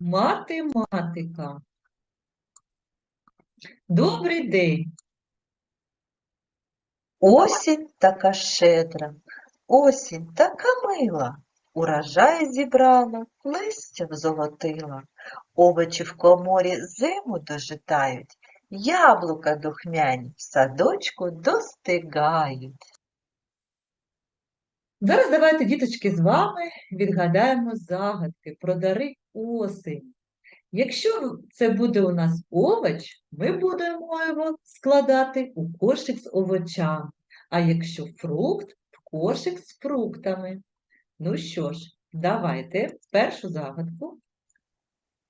Математика. Добрий день. Осінь така щедра, осінь така мила, урожай зібрала, листя взолотила, овочі в коморі зиму дожитають, яблука духмяні в садочку достигають. Зараз давайте, діточки, з вами відгадаємо загадки про дари осені. Якщо це буде у нас овоч, ми будемо його складати у кошик з овочами. А якщо фрукт, в кошик з фруктами. Ну що ж, давайте першу загадку.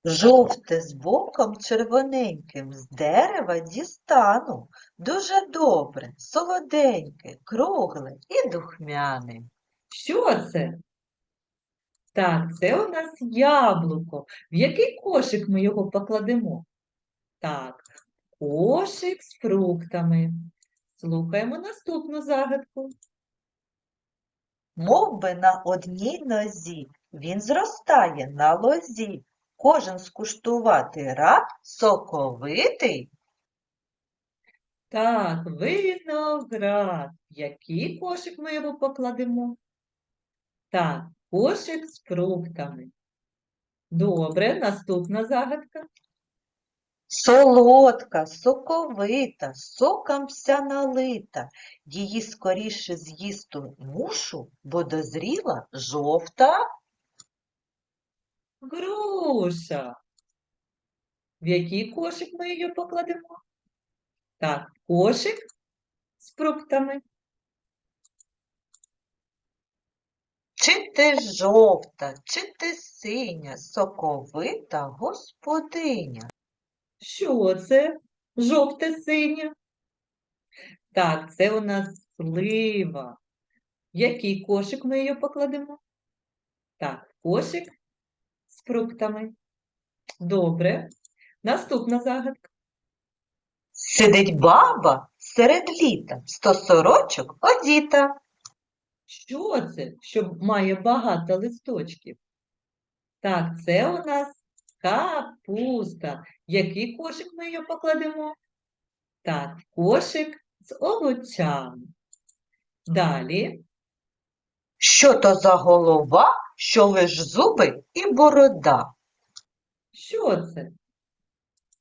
Жовте з боком червоненьким з дерева дістану, дуже добре, солоденьке, кругле і духмяне. Що це? Так, це у нас яблуко. В який кошик ми його покладемо? Так, кошик з фруктами. Слухаємо наступну загадку. Мов би на одній нозі, він зростає на лозі. Кожен скуштувати рад, соковитий. Так, виноград. В який кошик ми його покладемо? Так, кошик з фруктами. Добре, наступна загадка. Солодка, соковита, соком вся налита. Її скоріше з'їсту мушу, бо дозріла жовта. Груша. В який кошик ми її покладемо? Так, кошик з фруктами. Чи ти жовта, чи ти синя, соковита господиня. Що це? Жовте синє? Так, це у нас слива. Який кошик ми її покладемо? Так, кошик з фруктами. Добре. Наступна загадка. Сидить баба серед літа, сто сорочок одіта. Що це, що має багато листочків? Так, це у нас капуста. Який кошик ми її покладемо? Так, кошик з овочами. Далі. Що то за голова, що лиш зуби і борода? Що це?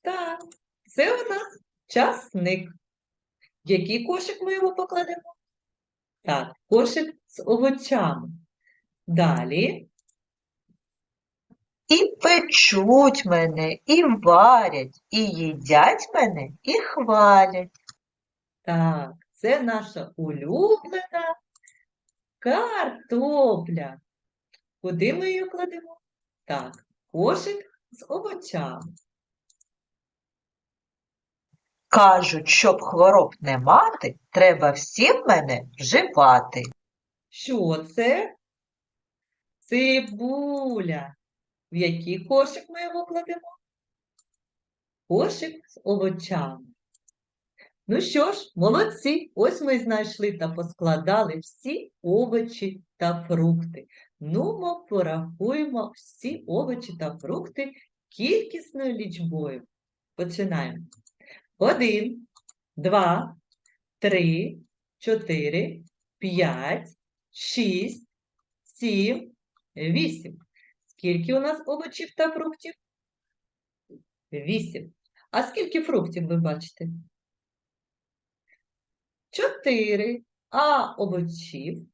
Так, це у нас часник. Який кошик ми його покладемо? Так, кошик з овочами. Далі. І печуть мене, і варять, і їдять мене, і хвалять. Так, це наша улюблена картопля. Куди ми її кладемо? Так, кошик з овочами. Кажуть, щоб хвороб не мати, треба всім мене вживати. Що це? Цибуля. В який кошик ми його кладемо? Кошик з овочами. Ну що ж, молодці, ось ми знайшли та поскладали всі овочі та фрукти. Ну, ми порахуємо всі овочі та фрукти кількісною лічбою. Починаємо. Один, два, три, чотири, п'ять, шість, сім, вісім. Скільки у нас овочів та фруктів? Вісім. А скільки фруктів ви бачите? Чотири. А овочів?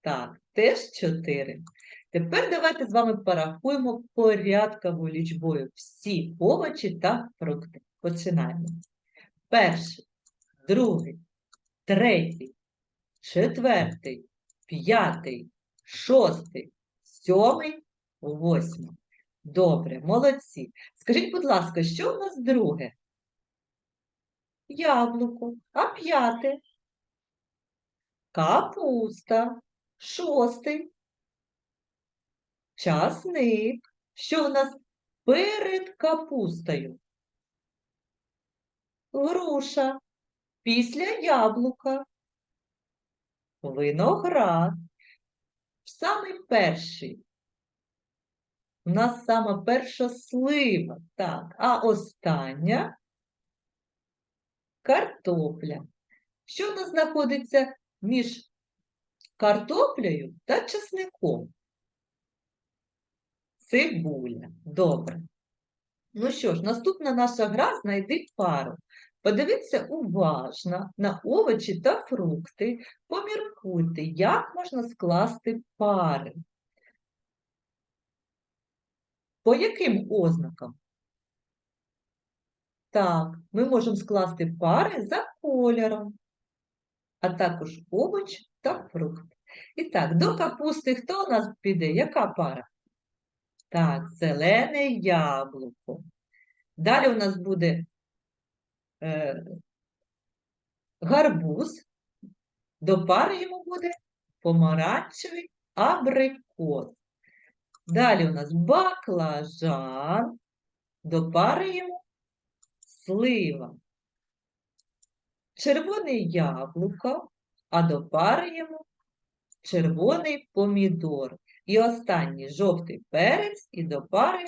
Так, теж чотири. Тепер давайте з вами порахуємо порядковою лічбою всі овочі та фрукти. Починаємо. Перший, другий, третій, четвертий, п'ятий, шостий, сьомий, восьмий. Добре, молодці. Скажіть, будь ласка, що у нас друге? Яблуко. А п'яте? Капуста. Шостий. Часник. Що у нас перед капустою? Груша. Після яблука. Виноград. Самий перший. У нас сама перша слива, так, а остання картопля. Що в нас знаходиться між картоплею та чесником? Цибуля. Добре. Ну що ж, наступна наша гра знайди пару. Подивіться уважно на овочі та фрукти. Поміркуйте, як можна скласти пари. По яким ознакам? Так, ми можемо скласти пари за кольором, а також овоч та фрукт. І так, до капусти хто у нас піде? Яка пара? Так, зелене яблуко. Далі у нас буде гарбуз. До пари йому буде помаранчевий абрикос. Далі у нас баклажан. До пари йому слива. Червоне яблуко, а до пари йому червоний помідор. І останній жовтий перець, і до пари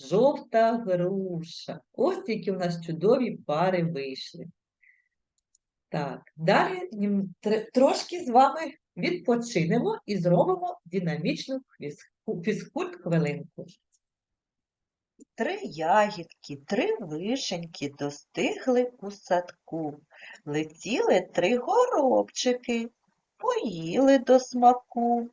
жовта груша. Ось які у нас чудові пари вийшли. Так, далі трошки з вами відпочинемо і зробимо динамічну фізку- фізкульт-хвилинку. Три ягідки, три вишеньки достигли у садку. Летіли три горобчики, поїли до смаку.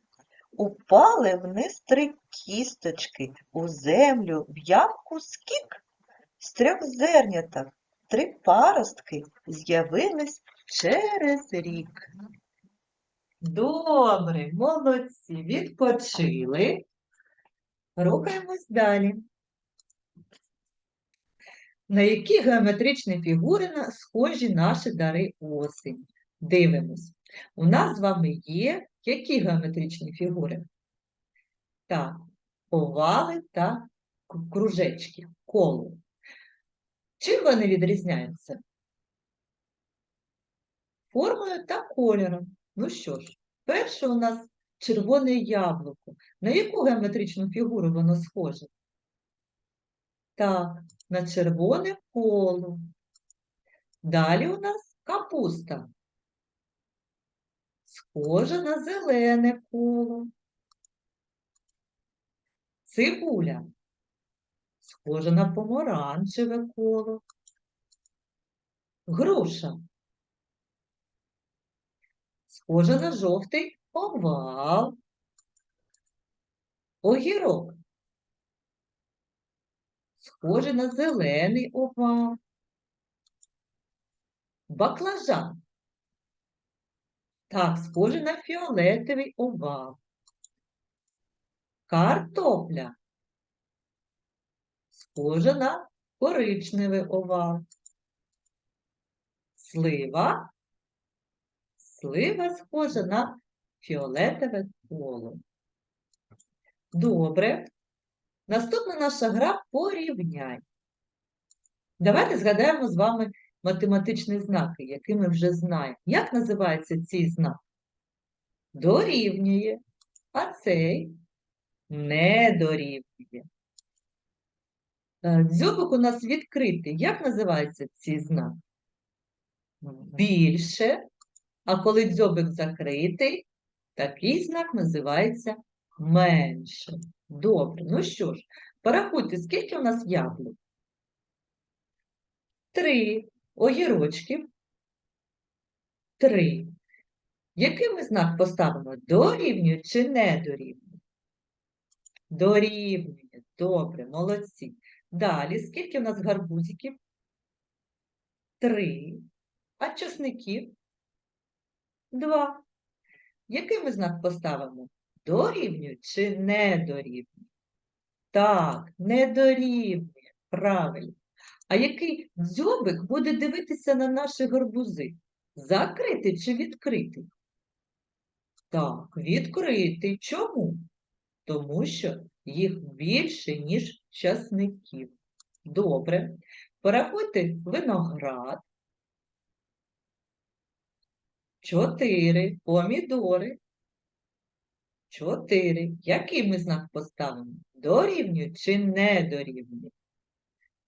Упали вниз три кісточки, у землю в ямку скік. З трьох зерняток три паростки з'явились через рік. Добре, молодці, відпочили. Рухаємось далі. На які геометричні фігури схожі наші дари осені? Дивимось. У нас з вами є які геометричні фігури? Так, овали та кружечки, коло. Чим вони відрізняються? Формою та кольором. Ну що ж, перше у нас червоне яблуко. На яку геометричну фігуру воно схоже? Так, на червоне коло. Далі у нас капуста. Схожа на зелене коло. Цибуля. Схожа на помаранчеве коло. Груша. Схожа на жовтий овал. Огірок. Схожий на зелений овал. Баклажан. Так, схожий на фіолетовий овал. Картопля. Схожа на коричневий овал. Слива. Слива схожа на фіолетове коло. Добре. Наступна наша гра порівняй. Давайте згадаємо з вами математичні знаки, які ми вже знаємо. Як називається цей знак? Дорівнює, а цей не дорівнює. Е, Дзьобик у нас відкритий. Як називається цей знак? Більше. А коли дзьобик закритий, такий знак називається менше. Добре, ну що ж, порахуйте, скільки у нас яблук? Три. Огірочків? Три. Який ми знак поставимо? Дорівнює чи не дорівнює? Дорівнює. Добре, молодці. Далі, скільки у нас гарбузиків? Три. А часників? Два. Який ми знак поставимо? Дорівнює чи не дорівнює? Так, не дорівнює. Правильно. А який дзьобик буде дивитися на наші гарбузи? Закритий чи відкритий? Так, відкритий. Чому? Тому що їх більше, ніж часників. Добре. Порахуйте виноград. Чотири помідори. Чотири. Який ми знак поставимо? Дорівнює чи не дорівнює?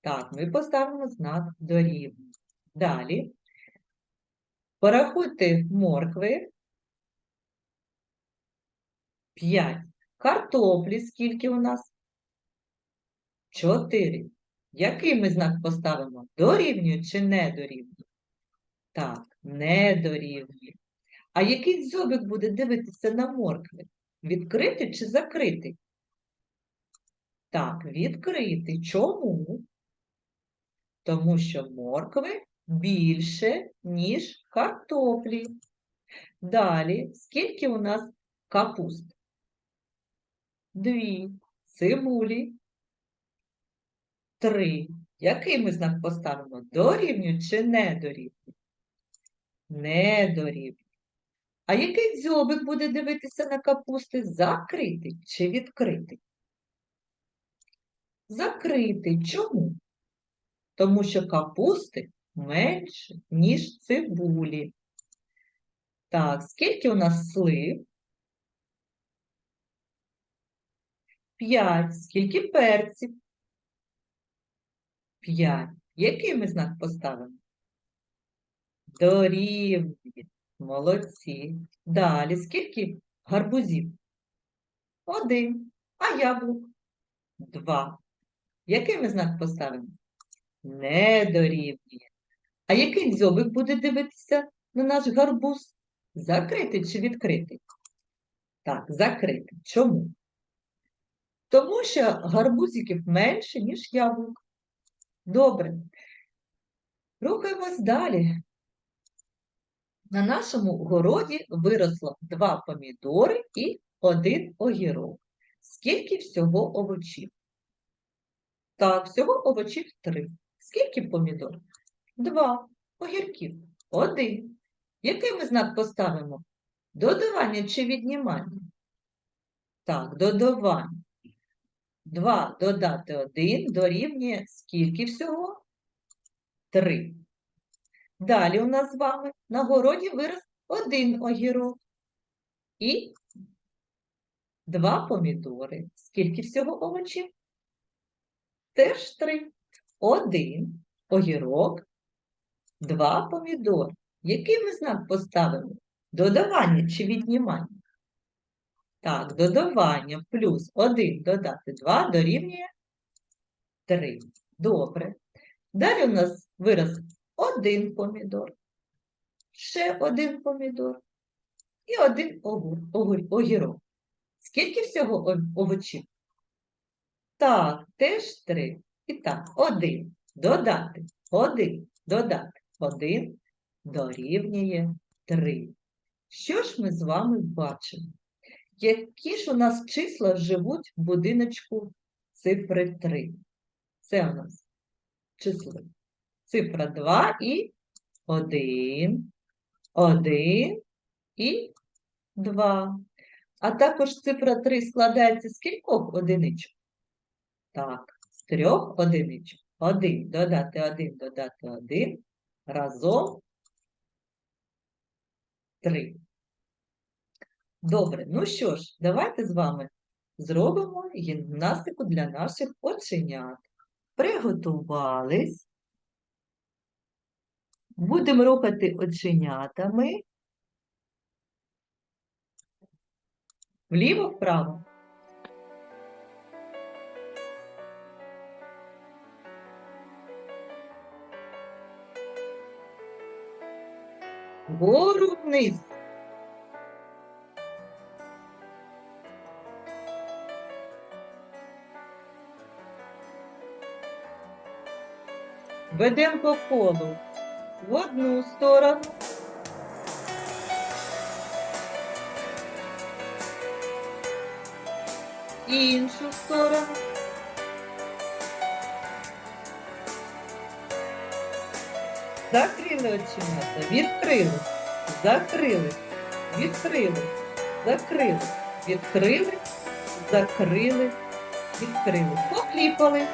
Так, ми поставимо знак дорівнює. Далі. Порахуйте моркви. П'ять. Картоплі скільки у нас? Чотири. Який ми знак поставимо? Дорівнює чи не дорівнює? Так, не дорівнює. А який дзьобик буде дивитися на моркви? Відкритий чи закритий? Так, відкритий. Чому? Тому що моркви більше, ніж картоплі. Далі, скільки у нас капуст? Дві. Цибулі. Три. Який ми знак поставимо? Дорівнює чи не дорівнює? Не дорівнює. А який дзьобик буде дивитися на капусти? Закритий чи відкритий? Закритий. Чому? Тому що капусти менше, ніж цибулі. Так, скільки у нас слив? П'ять. Скільки перців? П'ять. Який ми знак поставимо? Дорівнює. Молодці. Далі. Скільки гарбузів? Один. А яблук? Два. Який ми знак поставимо? Не дорівнює. А який дзьобик буде дивитися на наш гарбуз? Закритий чи відкритий? Так, закритий. Чому? Тому що гарбузиків менше, ніж яблук. Добре. Рухаємось далі. На нашому городі виросло два помідори і один огірок. Скільки всього овочів? Так, всього овочів три. Скільки помідор? Два. Огірків. Один. Який ми знак поставимо? Додавання чи віднімання? Так, додавання. Два додати один дорівнює скільки всього? Три. Далі у нас з вами на городі вирос один огірок і два помідори. Скільки всього овочів? Теж три. Один огірок, два помідори. Який ми знак поставимо? Додавання чи віднімання? Так, додавання плюс 1 додати 2 дорівнює 3. Добре. Далі у нас вираз один помідор, ще один помідор і один огірок. Скільки всього овочів? Так, теж 3. І так, 1 додати, 1 додати, 1 дорівнює 3. Що ж ми з вами бачимо? Які ж у нас числа живуть в будиночку цифри 3? Це у нас число. Цифра 2 і 1, 1 і 2. А також цифра 3 складається з кількох одиничок? Так, з трьох одиничок. 1 додати 1 додати 1 разом 3. Добре, ну що ж, давайте з вами зробимо гімнастику для наших оченят. Приготувались. Будемо рухати оченятами. Вліво-вправо. Вгору вниз. Ведемо по колу в одну сторону. Іншу сторону. Закрили оченята, відкрили, закрили, відкрили, закрили, відкрили, закрили, відкрили. Покліпали.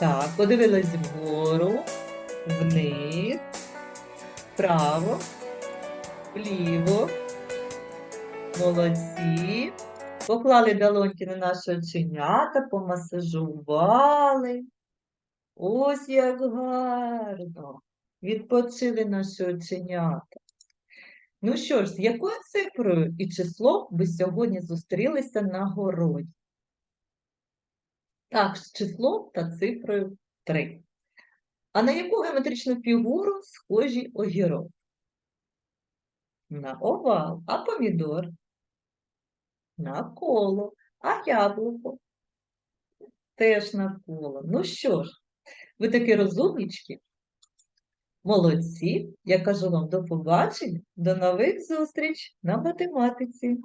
Так, подивились вгору, вниз, вправо, вліво. Молодці. Поклали долоньки на наші оченята, помасажували. Ось як гарно. Відпочили наші оченята. Ну що ж, з якою цифрою і числом ви сьогодні зустрілися на городі? Так, з числом та цифрою 3. А на яку геометричну фігуру схожі огірок? На овал, а помідор? На коло, а яблуко? Теж на коло. Ну що ж, ви такі розумнички? Молодці. Я кажу вам до побачення, до нових зустріч на математиці.